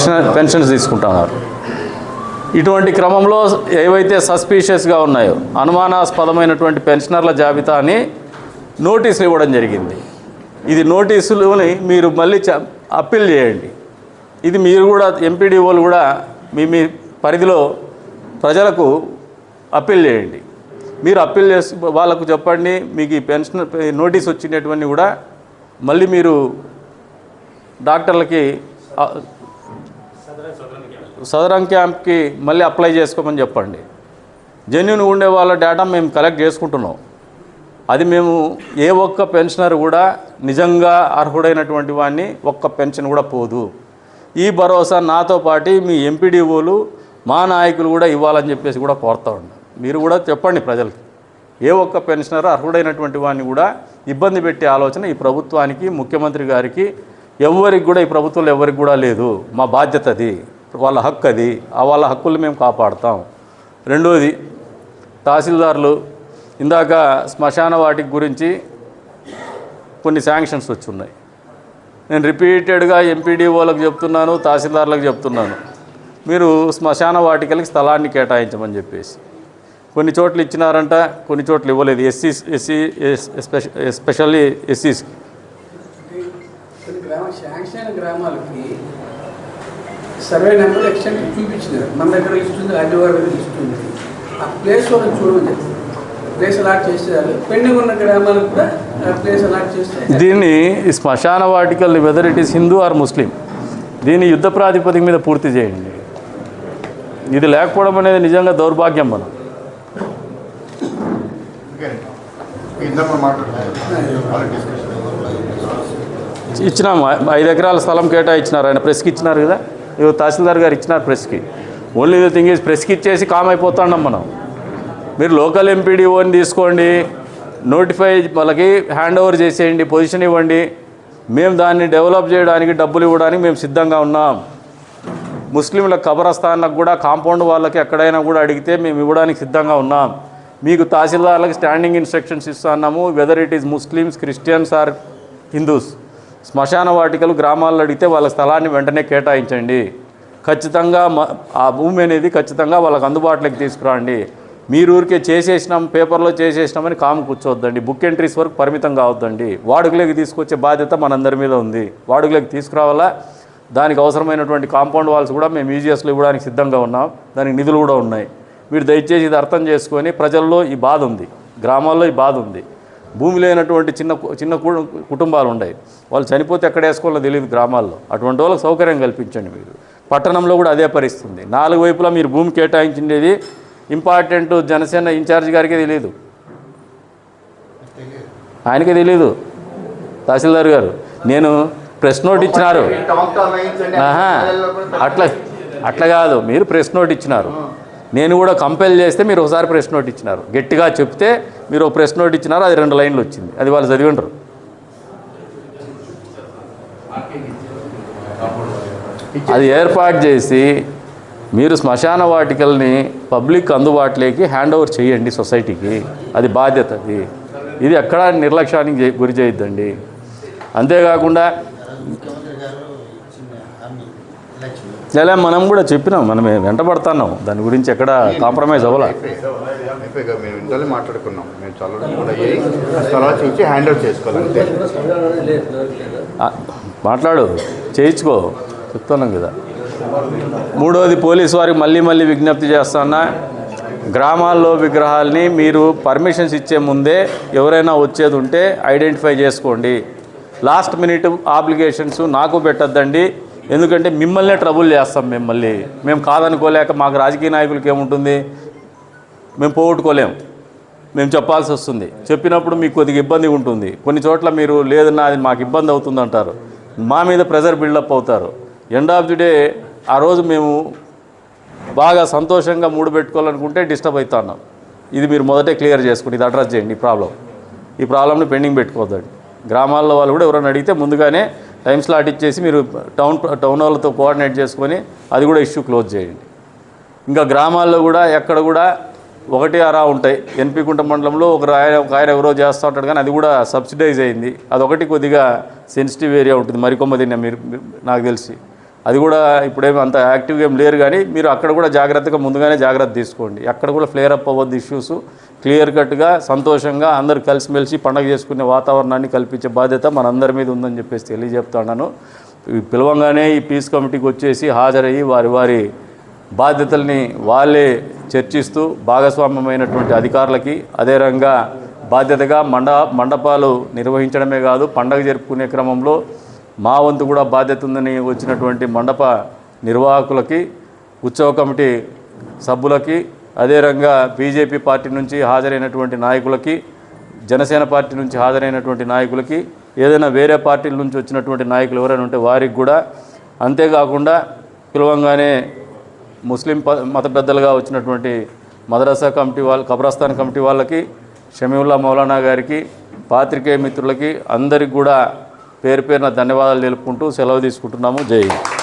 Pension pensions తీసుకుంటున్నారు. ఇటువంటి క్రమంలో ఏవైతే సస్పీషియస్గా ఉన్నాయో అనుమానాస్పదమైనటువంటి పెన్షనర్ల జాబితాని నోటీసులు ఇవ్వడం జరిగింది. ఇది నోటీసులని మీరు మళ్ళీ చ- అప్పీల్ చేయండి. ఇది మీరు కూడా ఎంపీడీఓలు కూడా మీ మీ పరిధిలో ప్రజలకు అప్పీల్ చేయండి. మీరు అప్పీల్ చేసి వాళ్ళకు చెప్పండి మీకు ఈ పెన్షన్ నోటీస్ వచ్చినటువంటి కూడా మళ్ళీ మీరు డాక్టర్లకి ఆ, సదరం క్యాంప్కి మళ్ళీ అప్లై చేసుకోమని చెప్పండి. జెన్యున్ ఉండే వాళ్ళ డేటా మేము కలెక్ట్ చేసుకుంటున్నాం. అది మేము ఏ ఒక్క పెన్షనర్ కూడా నిజంగా అర్హుడైనటువంటి వాడిని ఒక్క పెన్షన్ కూడా పోదు. ఈ భరోసా నాతో పాటు మీ ఎంపీడీఓలు మా నాయకులు కూడా ఇవ్వాలని చెప్పేసి కూడా కోరుతా ఉన్నాం. మీరు కూడా చెప్పండి ప్రజలకి. ఏ ఒక్క పెన్షనర్ అర్హుడైనటువంటి వాడిని కూడా ఇబ్బంది పెట్టే ఆలోచన ఈ ప్రభుత్వానికి ముఖ్యమంత్రి గారికి ఎవరికి కూడా ఈ ప్రభుత్వంలో ఎవరికి కూడా లేదు. మా బాధ్యత అది. వాళ్ళ హక్కు అది. ఆ వాళ్ళ హక్కులు మేము కాపాడుతాం. రెండోది తహసీల్దార్లు ఇందాక శ్మశాన వాటికి గురించి కొన్ని శాంక్షన్స్ వచ్చున్నాయి. నేను రిపీటెడ్గా ఎంపీడీఓలకు చెప్తున్నాను తహసీల్దార్లకు చెప్తున్నాను. మీరు శ్మశాన వాటికలకి స్థలాన్ని కేటాయించమని చెప్పేసి. కొన్ని చోట్ల ఇచ్చినారంట కొన్ని చోట్ల ఇవ్వలేదు. ఎస్సీ ఎస్సీ ఎస్పెషల్లీ ఎస్సీస్కి. గ్రామాలకి సర్వే నెంబర్ ఎక్స్టెంట్ చూపించినారు. మన దగ్గర లిస్ట్ ఉంది దగ్గర లిస్ట్ ఉంది ఆ ప్లేస్ వాళ్ళని చూడమని ప్లేస్ అలాట్ చేసేయాలి. పెండింగ్ ఉన్న గ్రామాలకు కూడా ప్లేస్ అలాట్ చేస్తే దీన్ని శ్మశాన వాటికల్ whether it is Hindu or Muslim దీన్ని యుద్ధ ప్రాతిపదిక మీద పూర్తి చేయండి. ఇది లేకపోవడం అనేది నిజంగా దౌర్భాగ్యం మనం. ఇందాక డిస్కషన్ ఇచ్చినాము. ఐదు ఎకరాల స్థలం కేటాయించినారు. ఆయన ప్రెస్కి ఇచ్చినారు కదా. ఇవి తహసీల్దార్ గారు ఇచ్చినారు ప్రెస్కి. ఓన్లీ ది థింగ్ ఈజ్ ప్రెస్కి ఇచ్చేసి కామ్ అయిపోతున్నాం మనం. మీరు లోకల్ ఎంపీడీఓని తీసుకోండి. నోటిఫై వాళ్ళకి హ్యాండ్ ఓవర్ చేసేయండి. పొజిషన్ ఇవ్వండి. మేము దాన్ని డెవలప్ చేయడానికి డబ్బులు ఇవ్వడానికి మేము సిద్ధంగా ఉన్నాం. ముస్లింల కబరస్థాన్లకు కూడా కాంపౌండ్ వాళ్ళకి ఎక్కడైనా కూడా అడిగితే మేము ఇవ్వడానికి సిద్ధంగా ఉన్నాం. మీకు తహసీల్దార్లకు స్టాండింగ్ ఇన్స్ట్రక్షన్స్ ఇస్తున్నాము whether it is Muslims Christians or Hindus శ్మశాన వాటికలు గ్రామాల్లో అడిగితే వాళ్ళ స్థలాన్ని వెంటనే కేటాయించండి. ఖచ్చితంగా మ- ఆ భూమి అనేది ఖచ్చితంగా వాళ్ళకి అందుబాటులోకి తీసుకురండి. మీరు ఊరికే చేసేసినాం పేపర్లో చేసేసినామని కాము కూర్చోవద్దండి. బుక్ ఎంట్రీస్ వరకు పరిమితం కావద్దండి. వాడుకలోకి తీసుకొచ్చే బాధ్యత మనందరి మీద ఉంది. వాడుకలోకి తీసుకురావాలా? దానికి అవసరమైనటువంటి కాంపౌండ్ వాల్స్ కూడా మేము మ్యూజియస్లో ఇవ్వడానికి సిద్ధంగా ఉన్నాం. దానికి నిధులు కూడా ఉన్నాయి. మీరు దయచేసి ఇది అర్థం చేసుకొని ప్రజల్లో ఈ బాధ ఉంది. గ్రామాల్లో ఈ బాధ ఉంది. భూమి లేనటువంటి చిన్న చిన్న కుటుంబాలు ఉన్నాయి వాళ్ళు చనిపోతే ఎక్కడ వేసుకోవాలో తెలియదు గ్రామాల్లో. అటువంటి వాళ్ళకి సౌకర్యం కల్పించండి మీరు. పట్టణంలో కూడా అదే పరిస్థితి ఉంది నాలుగు వైపులా మీరు భూమి కేటాయించిండేది ఇంపార్టెంట్ జనసేన ఇన్ఛార్జ్ గారికి తెలియదు ఆయనకే తెలియదు తహసీల్దార్ గారు నేను ప్రెస్ నోట్ ఇచ్చినారు. అట్లా అట్లా కాదు. మీరు ప్రెస్ నోట్ ఇచ్చినారు. నేను కూడా కంపెల్ చేస్తే మీరు ఒకసారి ప్రెస్ నోట్ ఇచ్చినారు. గట్టిగా చెప్తే మీరు ఒక ప్రెస్ నోట్ ఇచ్చినారు అది రెండు లైన్లు వచ్చింది. అది వాళ్ళు చదివి ఉండరు అది ఏర్పాటు చేసి మీరు శ్మశాన వాటికల్ని పబ్లిక్ అందుబాటులోకి హ్యాండ్ ఓవర్ చేయండి సొసైటీకి. అది బాధ్యత అది. ఇది ఎక్కడా నిర్లక్ష్యానికి గురి చేయొద్దండి. అంతేకాకుండా ముఖ్యమంత్రి గారు ఇచ్చిన హామీ ఎలక్షన్ ఇలా మనం కూడా చెప్పినాం మనం వెంటబడుతున్నాం. దాని గురించి ఎక్కడ కాంప్రమైజ్ అవ్వాలి. మాట్లాడుకున్నాం మేము చల్లడం కూడా స్థలాలు చూసి హ్యాండ్ ఓవర్ మాట్లాడు చేయించుకో చెప్తున్నాం కదా. మూడోది పోలీసు వారికి మళ్ళీ మళ్ళీ విజ్ఞప్తి చేస్తున్నా గ్రామాల్లో విగ్రహాల్ని మీరు పర్మిషన్స్ ఇచ్చే ముందే ఎవరైనా వచ్చేది ఉంటే ఐడెంటిఫై చేసుకోండి. లాస్ట్ మినిట్ ఆబ్లిగేషన్స్ నాకు పెట్టద్దండి. ఎందుకంటే మిమ్మల్నే ట్రబుల్ చేస్తాం మేము మళ్ళీ. మేము కాదనుకోలేక మాకు రాజకీయ నాయకులకి ఏముంటుంది? మేము పోగొట్టుకోలేం. మేము చెప్పాల్సి వస్తుంది. చెప్పినప్పుడు మీకు కొద్దిగా ఇబ్బంది ఉంటుంది. కొన్ని చోట్ల మీరు లేదన్నా అది మాకు ఇబ్బంది అవుతుంది అంటారు. మా మీద ప్రెజర్ బిల్డప్ అవుతారు. ఎండ్ ఆఫ్ ది డే ఆ రోజు మేము బాగా సంతోషంగా మూడు పెట్టుకోవాలనుకుంటే డిస్టర్బ్ అవుతున్నాం ఇది మీరు మొదటే క్లియర్ చేసుకుని ఇది అడ్రస్ చేయండి ఈ ప్రాబ్లం ఈ ప్రాబ్లమ్ని పెండింగ్ పెట్టుకోవద్దండి. గ్రామాల్లో వాళ్ళు కూడా ఎవరైనా అడిగితే ముందుగానే టైం స్లాట్ ఇచ్చేసి మీరు టౌన్ టౌన్ వాళ్ళతో కోఆర్డినేట్ చేసుకొని అది కూడా ఇష్యూ క్లోజ్ చేయండి. ఇంకా గ్రామాల్లో కూడా ఎక్కడ కూడా ఒకటి అరా ఉంటాయి. ఎన్పి కుంట మండలంలో ఒక ఆయన ఒక ఆయన ఎవరో చేస్తూ ఉంటాడు కానీ అది కూడా సబ్సిడైజ్ అయింది. అదొకటి కొద్దిగా సెన్సిటివ్ ఏరియా ఉంటుంది. మరికొమ్మది మీరు- నాకు తెలిసి. అది కూడా ఇప్పుడేమి అంత యాక్టివ్గా ఏం లేరు కానీ మీరు అక్కడ కూడా జాగ్రత్తగా ముందుగానే జాగ్రత్త తీసుకోండి. అక్కడ కూడా ఫ్లేర్ అప్ అవ్వద్దు ఇష్యూస్. క్లియర్ కట్గా సంతోషంగా అందరు కలిసిమెలిసి పండగ చేసుకునే వాతావరణాన్ని కల్పించే బాధ్యత మనందరి మీద ఉందని చెప్పేసి తెలియజెప్తాను పిలవంగానే ఈ పీస్ కమిటీకి వచ్చేసి హాజరయ్యి వారి వారి బాధ్యతల్ని వాళ్ళే చర్చిస్తూ భాగస్వామ్యమైనటువంటి అధికారులకి అదే రంగా బాధ్యతగా మండ మండపాలు నిర్వహించడమే కాదు పండగ జరుపుకునే క్రమంలో మా వంతు కూడా బాధ్యత ఉందని వచ్చినటువంటి మండప నిర్వాహకులకి ఉత్సవ కమిటీ సభ్యులకి అదే రంగా బీజేపీ పార్టీ నుంచి హాజరైనటువంటి నాయకులకి జనసేన పార్టీ నుంచి హాజరైనటువంటి నాయకులకి ఏదైనా వేరే పార్టీల నుంచి వచ్చినటువంటి నాయకులు ఎవరైనా ఉంటే వారికి కూడా అంతేకాకుండా పిలవంగానే ముస్లిం మత పెద్దలుగా వచ్చినటువంటి మదరసా కమిటీ వాళ్ళ కబ్రస్తాన్ కమిటీ వాళ్ళకి షమీవుల్లా మౌలానా గారికి పాత్రికేయ మిత్రులకి అందరికి కూడా పేరు పేరున ధన్యవాదాలు తెలుపుకుంటూ సెలవు తీసుకుంటున్నాము. జై హింద్.